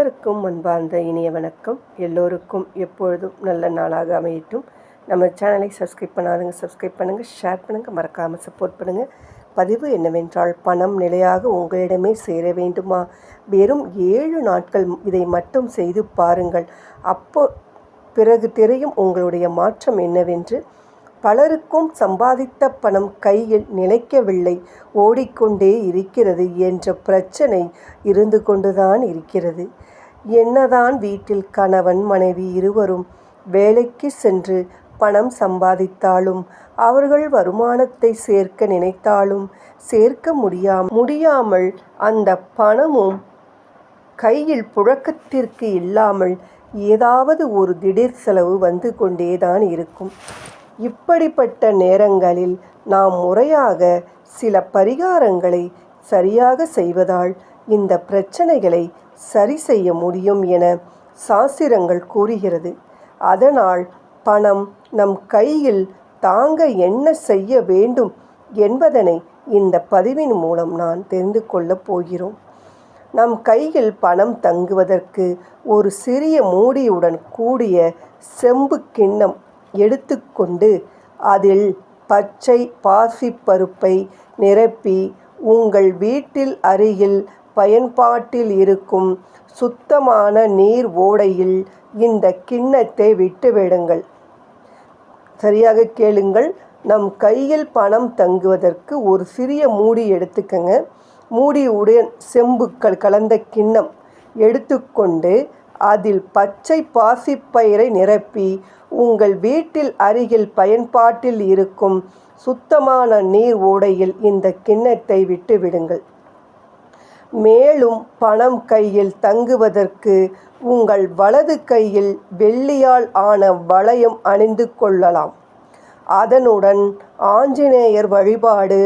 அனைவருக்கும் அன்பார்ந்த இனிய வணக்கம். எல்லோருக்கும் எப்பொழுதும் நல்ல நாளாக அமையட்டும். நம்ம சேனலை சப்ஸ்கிரைப் பண்ணாதுங்க சப்ஸ்கிரைப் பண்ணுங்கள் ஷேர் பண்ணுங்கள் மறக்காமல் சப்போர்ட் பண்ணுங்கள் பதிவு என்னவென்றால் பணம் நிலையாக உங்களிடமே சேர வேண்டுமா? வெறும் ஏழு நாட்கள் இதை மட்டும் செய்து பாருங்கள். அப்போ பிறகு தெரியும் உங்களுடைய மாற்றம் என்னவென்று. பலருக்கும் சம்பாதித்த பணம் கையில் நிலைக்கவில்லை. ஓடிக்கொண்டே இருக்கிறது என்ற பிரச்சனை இருந்து கொண்டுதான் இருக்கிறது. என்னதான் வீட்டில் கணவன் மனைவி இருவரும் வேலைக்கு சென்று பணம் சம்பாதித்தாலும் அவர்கள் வருமானத்தை சேர்க்க நினைத்தாலும் சேர்க்க முடியாம முடியாமல் அந்த பணமும் கையில் புழக்கத்திற்கு இல்லாமல் ஏதாவது ஒரு திடீர் செலவு வந்து கொண்டேதான் இருக்கும். இப்படிப்பட்ட நேரங்களில் நாம் முறையாக சில பரிகாரங்களை சரியாக செய்வதால் இந்த பிரச்சனைகளை சரி செய்ய முடியும் என சாஸ்திரங்கள் கூறுகிறது. அதனால் பணம் நம் கையில் தாங்க என்ன செய்ய வேண்டும் என்பதனை இந்த பதிவின் மூலம் நான் தெரிந்து கொள்ளப் போகிறோம். நம் கையில் பணம் தங்குவதற்கு ஒரு சிறிய மூடியுடன் கூடிய செம்பு கிண்ணம் எடுத்துக்கொண்டு அதில் பச்சை பாசிப்பருப்பை நிரப்பி உங்கள் வீட்டில் அருகில் பயன்பாட்டில் இருக்கும் சுத்தமான நீர் ஓடையில் இந்த கிண்ணத்தை விட்டுவிடுங்கள் சரியாக கேளுங்கள். நம் கையில் பணம் தங்குவதற்கு ஒரு சிறிய மூடி எடுத்துக்கங்க. மூடியுடன் செம்புக்கள் கலந்த கிண்ணம் எடுத்துக்கொண்டு அதில் பச்சை பாசிப்பயிரை நிரப்பி உங்கள் வீட்டில் அருகில் பயன்பாட்டில் இருக்கும் சுத்தமான நீர் ஓடையில் இந்த கிண்ணத்தை விட்டுவிடுங்கள் மேலும் பணம் கையில் தங்குவதற்கு உங்கள் வலது கையில் வெள்ளியால் ஆன வளையம் அணிந்து கொள்ளலாம். அதனுடன் ஆஞ்சநேயர் வழிபாடு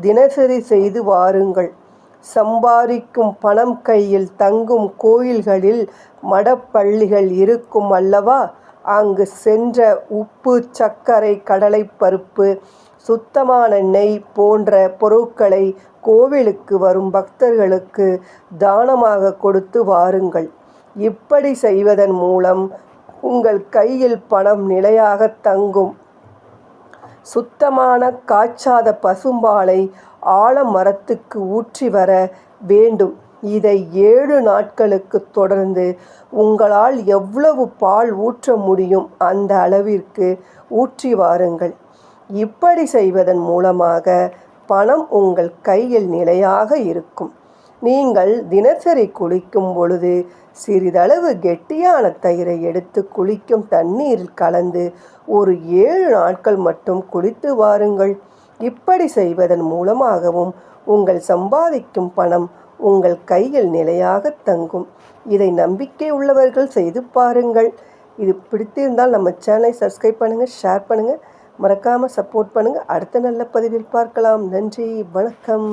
தினசரி செய்து வாருங்கள். சம்பாதிக்கும் பணம் கையில் தங்கும் கோயில்களில் மடப்பள்ளிகள் இருக்கும் அல்லவா? அங்கு சென்ற உப்பு சர்க்கரை கடலைப்பருப்பு சுத்தமான நெய் போன்ற பொருட்களை கோவிலுக்கு வரும் பக்தர்களுக்கு தானமாக கொடுத்து வாருங்கள். இப்படி செய்வதன் மூலம் உங்கள் கையில் பணம் நிலையாக தங்கும். சுத்தமான காய்ச்சாத பசும்பாலை ஆலமரத்துக்கு ஊற்றி வர வேண்டும். இதை ஏழு நாட்களுக்கு தொடர்ந்து உங்களால் எவ்வளவு பால் ஊற்ற முடியும் அந்த அளவிற்கு ஊற்றி வாருங்கள். இப்படி செய்வதன் மூலமாக பணம் உங்கள் கையில் நிலையாக இருக்கும். நீங்கள் தினசரி குளிக்கும் பொழுது சிறிதளவு கெட்டியான தயிரை எடுத்து குளிக்கும் தண்ணீரில் கலந்து ஒரு ஏழு நாட்கள் மட்டும் குளித்து வாருங்கள். இப்படி செய்வதன் மூலமாகவும் உங்கள் சம்பாதிக்கும் பணம் உங்கள் கையில் நிலையாக தங்கும். இதை நம்பிக்கை உள்ளவர்கள் செய்து பாருங்கள். இது பிடித்திருந்தால் நம்ம சேனலை சப்ஸ்கிரைப் பண்ணுங்கள் ஷேர் பண்ணுங்கள் மறக்காமல் சப்போர்ட் பண்ணுங்கள் அடுத்த நல்ல பதிவில் பார்க்கலாம். நன்றி வணக்கம்.